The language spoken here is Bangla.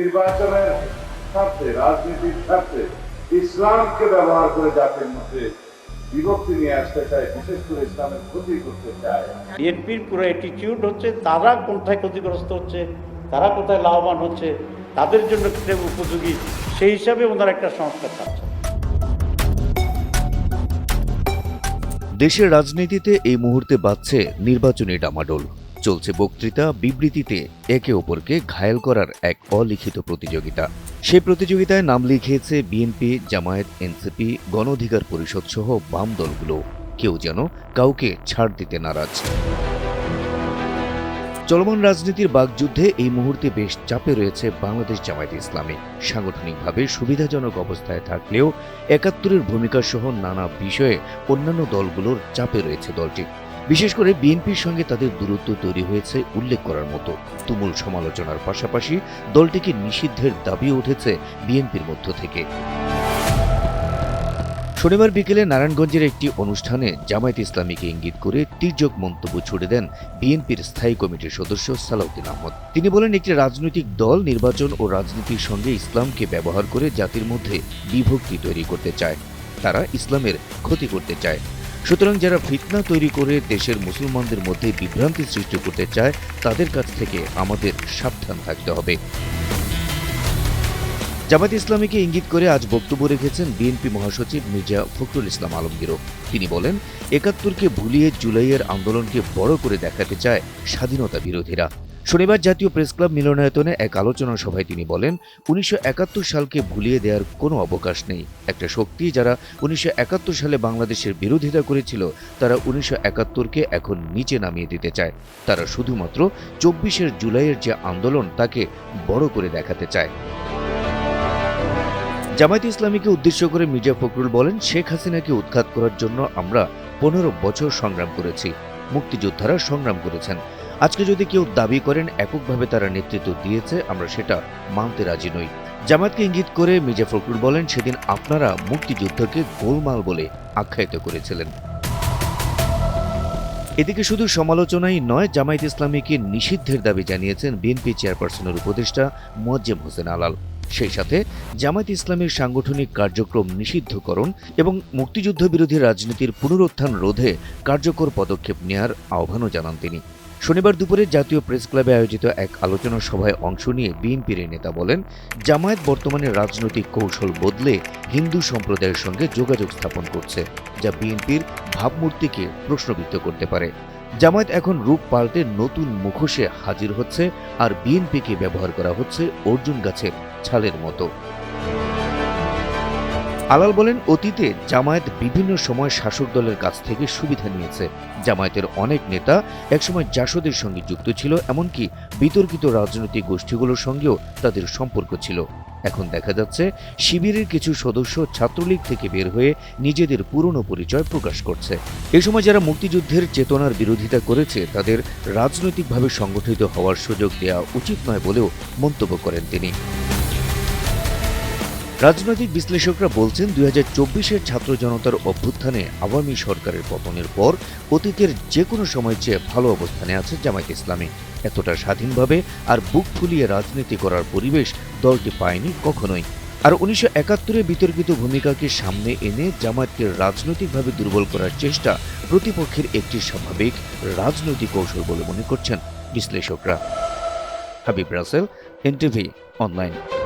নির্বাচনের স্বার্থে রাজনীতির স্বার্থে ইসলামকে ব্যবহার করে জাতির মধ্যে বিভক্তি নিয়ে আসতে চায় বিশেষ করে ইসলামের ক্ষতি করতে চায়। বিএনপির পুরো অ্যাটিটিউড হচ্ছে তারা কোথায় ক্ষতিগ্রস্ত হচ্ছে তারা কোথায় লাভবান হচ্ছে তাদের জন্য উপযোগী সেই হিসাবে ওনারা একটা সংস্কার চাচ্ছে দেশের রাজনীতিতে এই মুহূর্তে বাজছে নির্বাচনী ডামাডোল। চলছে বক্তৃতা বিবৃতিতে একে অপরকে ঘায়েল করার এক অলিখিত প্রতিযোগিতা। সেই প্রতিযোগিতায় নাম লিখিয়েছে বিএনপি, জামায়াত, এনসিপি গণ অধিকার পরিষদ সহ বাম দলগুলো। কেউ যেন কাউকে ছাড় দিতে নারাজ। চলমান রাজনীতির বাগযুদ্ধে এই মুহূর্তে বেশ চাপে রয়েছে বাংলাদেশ জামায়াত ইসলামী। সাংগঠনিকভাবে সুবিধাজনক অবস্থায় থাকলেও একাত্তরের ভূমিকা সহ নানা বিষয়ে অন্যান্য দলগুলোর চাপে রয়েছে দলটি। বিশেষ করে বিএনপির সঙ্গে তাদের দূরত্ব তৈরি হয়েছে উল্লেখ করার মতো। তুমুল সমালোচনার পাশাপাশি দলটিকে নিষিদ্ধের দাবি উঠেছে বিএনপির মধ্য থেকে। শনিবার বিকেলে নারায়ণগঞ্জের একটি অনুষ্ঠানে জামায়াত ইসলামীকে ইঙ্গিত করে তীর্যক মন্তব্য ছুড়ে দেন বিএনপির স্থায়ী কমিটির সদস্য সালাউদ্দিন আহমদ। তিনি বলেন, একটি রাজনৈতিক দল নির্বাচন ও রাজনীতির সঙ্গে ইসলামকে ব্যবহার করে জাতির মধ্যে বিভক্তি তৈরি করতে চায়। তারা ইসলামের ক্ষতি করতে চায়। সুতরাং যারা ফিতনা তৈরি করে দেশের মুসলমানদের মধ্যে বিভ্রান্তি সৃষ্টি করতে চায়, তাদের কাছ থেকে আমাদের সাবধান থাকতে হবে। জামাত ইসলামীকে ইঙ্গিত করে আজ বক্তব্য রেখেছেন বিএনপি মহাসচিব মির্জা ফখরুল ইসলাম আলমগীরও। তিনি বলেন, একাত্তরকে ভুলিয়ে জুলাইয়ের আন্দোলনকে বড় করে দেখাতে চায় স্বাধীনতা বিরোধীরা। শনিবার জাতীয় প্রেস ক্লাব মিলনায়তনে এক আলোচনা সভায় তিনি বলেন, উনিশশো একাত্তর সালকে ভুলিয়ে দেওয়ার কোনো অবকাশ নেই। একটা শক্তি যারা উনিশশো একাত্তর সালে বাংলাদেশের বিরোধিতা করেছিল, তারা উনিশশো একাত্তরকে এখন নিচে নামিয়ে দিতে চায়। তারা শুধুমাত্র চব্বিশের জুলাইয়ের যে আন্দোলন, তাকে বড় করে দেখাতে চায়। জামায়াত ইসলামীকে উদ্দেশ্য করে মির্জা ফখরুল বলেন, শেখ হাসিনাকে উৎখাত করার জন্য আমরা পনেরো বছর সংগ্রাম করেছি। মুক্তিযোদ্ধারা সংগ্রাম করেছেন। আজকে যদি কেউ দাবি করেন, এককভাবে তারা নেতৃত্ব দিয়েছে, আমরা সেটা মানতে রাজি নই। জামায়াতকে ইঙ্গিত করে মির্জা ফখরুল বলেন, সেদিন আপনারা মুক্তিযুদ্ধকে গোলমাল বলে আখ্যায়িত করেছিলেন। এদিকে শুধু সমালোচনাই নয়, জামায়াত ইসলামীকে নিষিদ্ধের দাবি জানিয়েছেন বিএনপি চেয়ারপারসনের উপদেষ্টা মোয়াজ্জেম হোসেন আলাল। সেই সাথে জামায়াত ইসলামের সাংগঠনিক কার্যক্রম নিষিদ্ধকরণ এবং মুক্তিযুদ্ধ বিরোধী রাজনীতির পুনরুত্থান রোধে কার্যকর পদক্ষেপ নেয়ার আহ্বানও জানান তিনি। শনিবার দুপুরে জাতীয় প্রেস ক্লাবে আয়োজিত এক আলোচনা সভায় অংশ নিয়ে বিএনপির নেতা বলেন, জামায়াত বর্তমানে রাজনৈতিক কৌশল বদলে হিন্দু সম্প্রদায়ের সঙ্গে যোগাযোগ স্থাপন করছে, যা বিএনপির ভাবমূর্তিকে প্রশ্নবিদ্ধ করতে পারে। জামায়াত এখন রূপ পাল্টে নতুন মুখোশে হাজির হচ্ছে আর বিএনপিকে ব্যবহার করা হচ্ছে অর্জুন গাছের ছালের মতো। আলাল বলেন, অতীতে জামায়াত বিভিন্ন সময় শাসক দলের কাছ থেকে সুবিধা নিয়েছে। জামায়াতের অনেক নেতা একসময় জাসদের সঙ্গে যুক্ত ছিল, এমনকি বিতর্কিত রাজনৈতিক গোষ্ঠীগুলোর সঙ্গেও তাদের সম্পর্ক ছিল। এখন দেখা যাচ্ছে, শিবিরের কিছু সদস্য ছাত্রলীগ থেকে বের হয়ে নিজেদের পুরনো পরিচয় প্রকাশ করছে। এ সময় যারা মুক্তিযুদ্ধের চেতনার বিরোধিতা করেছে, তাদের রাজনৈতিকভাবে সংগঠিত হওয়ার সুযোগ দেওয়া উচিত নয় বলেও মন্তব্য করেন তিনি। রাজনৈতিক বিশ্লেষকরা বলছেন দুই হাজার চব্বিশের ছাত্র জনতার অভ্যুত্থানে আওয়ামী সরকারের পতনের পর অতীতের যে কোনো সময় চেয়ে ভালো অবস্থানে আছে জামায়াত ইসলামী। এতটা স্বাধীনভাবে আর বুক ফুলিয়ে রাজনীতি করার পরিবেশ দলটি পায়নি কখনোই। আর উনিশশো একাত্তরে বিতর্কিত ভূমিকাকে সামনে এনে জামায়াতকে রাজনৈতিকভাবে দুর্বল করার চেষ্টা প্রতিপক্ষের একটি স্বাভাবিক রাজনৈতিক কৌশল বলে মনে করছেন বিশ্লেষকরা। Habib Rasel, NTV, online.